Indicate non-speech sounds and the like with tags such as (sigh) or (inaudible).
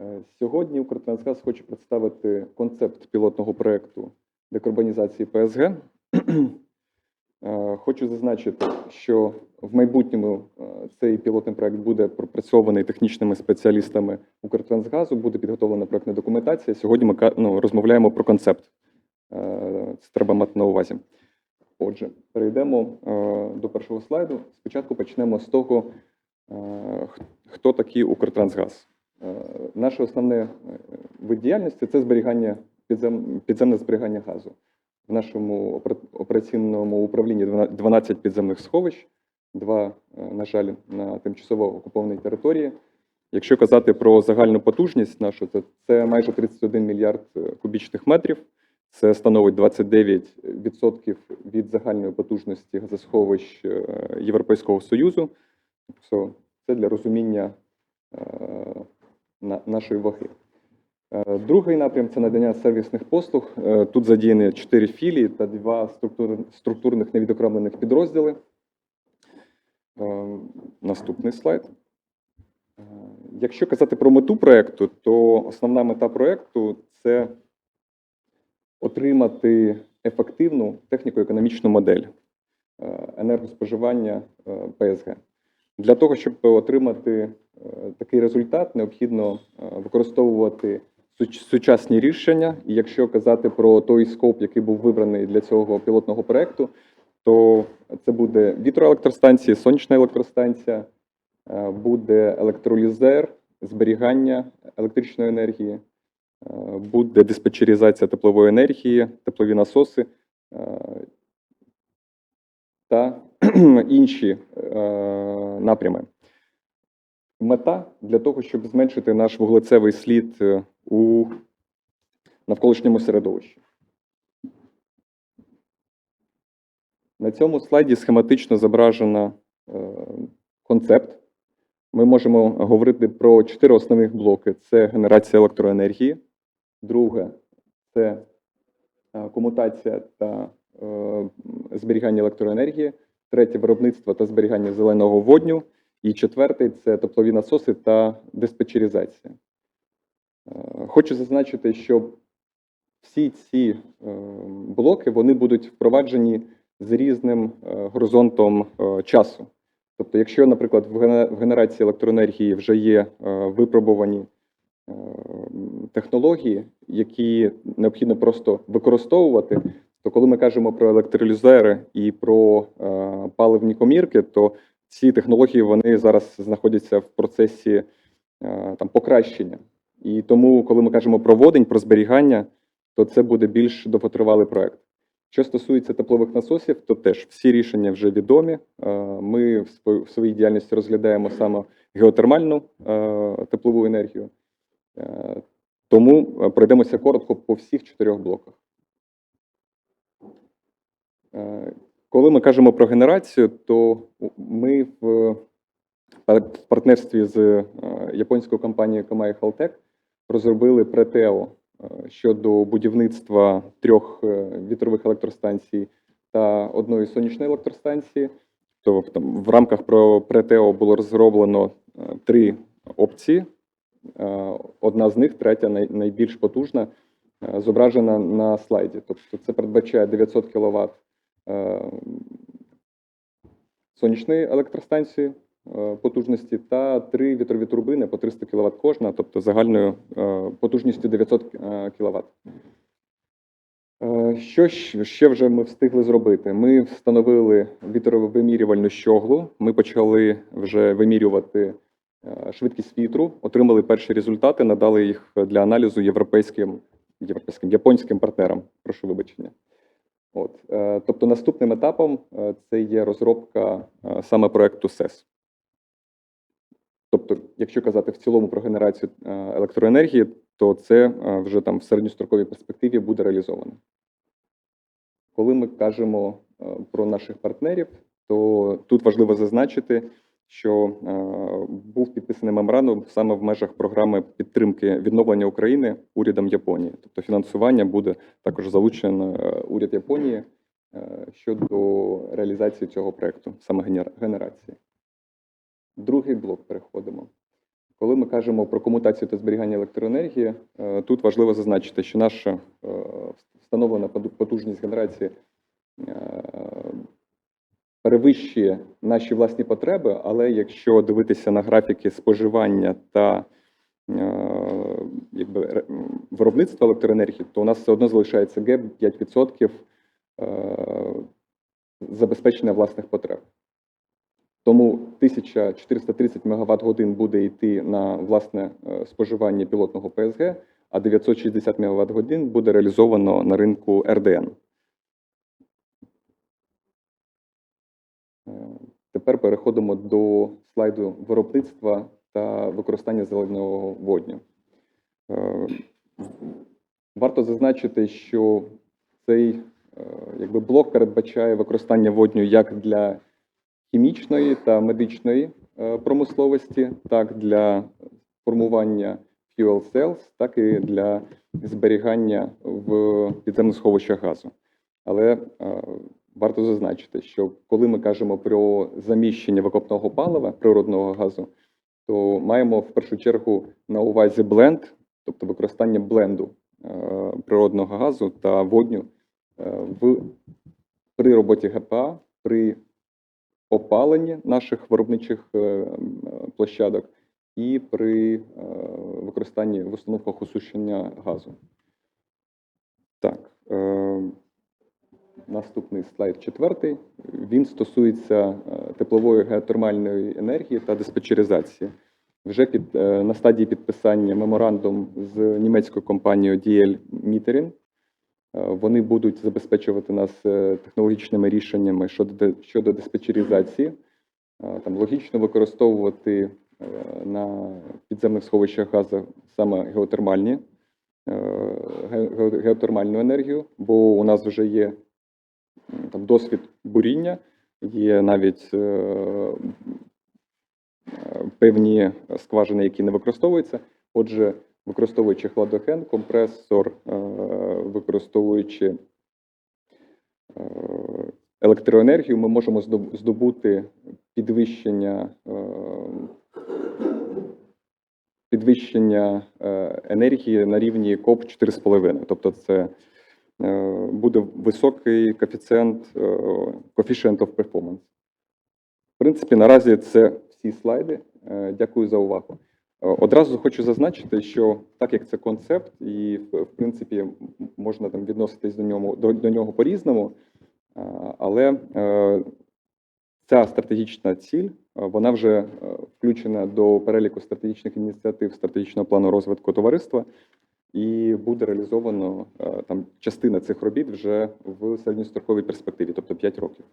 Е, Сьогодні Укртрансгаз хоче представити концепт пілотного проекту декарбонізації ПСГ. (clears throat) Е, Хочу зазначити, що в майбутньому е, цей пілотний проект буде пропрацьований технічними спеціалістами Укртрансгазу, буде підготовлена проектна документація. Сьогодні ми ну, розмовляємо про концепт. Це треба мати на увазі. Отже, перейдемо до першого слайду. Спочатку почнемо з того, хто такий Укртрансгаз. Е, Наше основне е, вид діяльності це зберігання підзем, підземне зберігання газу. В нашому опера- операційному управлінні 12 підземних сховищ, два, е, на жаль, на тимчасово окупованій території. Якщо казати про загальну потужність нашу, то це майже 31 мільярд кубічних метрів. Це становить 29% від загальної потужності газосховищ Європейського Союзу. Тобто це для розуміння нашої ваги. Е, Другий напрям це надання сервісних послуг. Е, Тут задіяні чотири філії та два структурних невідокремлених підрозділи. Е, Наступний слайд. Якщо казати про мету проекту, то основна мета проекту це отримати ефективну техніко-економічну модель енергоспоживання ПСГ. Для того, щоб отримати такий результат, необхідно е, використовувати сучасні рішення. І якщо казати про той скоп, який був вибраний для цього пілотного проекту, то це буде вітроелектростанція, сонячна електростанція, е, буде електролізер, зберігання електричної енергії, е, буде диспетчеризація теплової енергії, теплові насоси е, та (clears throat) інші е, напрями. Мета для того, щоб зменшити наш вуглецевий слід е, у навколишньому середовищі. На цьому слайді схематично зображено е, концепт. Ми можемо говорити про чотири основних блоки: це генерація електроенергії, друге це е, комутація та зберігання електроенергії, третє виробництво та зберігання зеленого водню, і четвертий це теплові насоси та диспетчеризація. Е, Хочу зазначити, що всі ці е, блоки вони будуть впроваджені з різним е, горизонтом часу. Тобто, якщо, наприклад, в гене- генерації електроенергії вже є випробувані технології, які необхідно просто використовувати, то коли ми кажемо про електролізери і про паливні комірки, то ці технології вони зараз знаходяться в процесі е, там покращення. І тому, коли ми кажемо про водень, про зберігання, то це буде більш довготривалий проект. Що стосується теплових насосів, то теж всі рішення вже відомі. Е, Ми в своїй діяльності розглядаємо саме геотермальну е, теплову енергію. Тому пройдемося коротко по всіх чотирьох блоках. Е, Коли ми кажемо про генерацію, то ми в партнерстві з е, японською компанією Камай Халтек розробили ПРЕТЕО е, щодо будівництва трьох е, вітрових електростанцій та одної сонячної електростанції. То в- там, в рамках про ПРЕТЕО було розроблено е, три опції. Е, Одна з них, третя, найбільш потужна, е, зображена на слайді. Тобто це передбачає 900 кВт сонячної електростанції е, потужності та три вітрові турбини по 300 кВт кожна, тобто загальною е, потужністю 900 кВт. Е, Що ще вже ми встигли зробити? Ми встановили вітровимірювальну щоглу. Ми почали вже вимірювати е, швидкість вітру, отримали перші результати, надали їх для аналізу європейським, європейським японським партнерам. Прошу вибачення. От, е, тобто наступним етапом е, це є розробка е, саме проекту СЕС. Тобто, якщо казати в цілому про генерацію електроенергії, то це вже там в середньостроковій перспективі буде реалізовано. Коли ми кажемо про наших партнерів, то тут важливо зазначити, що е, був підписаний меморандум саме в межах програми підтримки відновлення України урядом Японії. Тобто фінансування буде також залучено е, уряд Японії е, щодо реалізації цього проекту, саме генерації. Другий блок переходимо. Коли ми кажемо про комутацію та зберігання електроенергії, тут важливо зазначити, що наша встановлена потужність генерації перевищує наші власні потреби, але якщо дивитися на графіки споживання та е, якби, виробництва електроенергії, то у нас все одно залишається геп 5% е, забезпечення власних потреб. Тому 1430 МВт годин буде йти на власне е, споживання пілотного ПСГ, а 960 МВт годин буде реалізовано на ринку РДН. Тепер переходимо до слайду виробництва та використання зеленого водню. Е, Варто зазначити, що цей е, якби, блок передбачає використання водню як для хімічної та медичної е, промисловості, так для формування fuel cells, так і для зберігання в підземних сховищах газу. Але варто зазначити, що коли ми кажемо про заміщення викопного палива природного газу, то маємо в першу чергу на увазі бленд, тобто використання бленду е, природного газу та водню е, в, при роботі ГПА, при опаленні наших виробничих е, площадок і при використанні в установках осушення газу. Так, наступний слайд четвертий. Він стосується е, теплової геотермальної енергії та диспетчеризації. Вже під, е, на стадії підписання меморандум з німецькою компанією DL Metering. Е, Вони будуть забезпечувати нас технологічними рішеннями щодо, щодо диспетчеризації. Е, Там логічно використовувати на підземних сховищах газу саме геотермальні, ге- ге- геотермальну енергію, бо у нас вже є там досвід буріння, є навіть е, певні скважини, які не використовуються. Отже, використовуючи хладоген, компресор, е, використовуючи е, електроенергію, ми можемо здобути підвищення, підвищення енергії на рівні КОП 4,5. Тобто це буде високий коефіцієнт е, coefficient of performance. В принципі, наразі це всі слайди. Е, Дякую за увагу. Е, Одразу хочу зазначити, що так як це концепт, і в принципі можна там відноситись до нього до, до нього по-різному, е, але е, ця стратегічна ціль е, вона вже е, включена до переліку стратегічних ініціатив стратегічного плану розвитку товариства, і буде реалізовано е, там частина цих робіт вже в середньостроковій перспективі, тобто 5 років.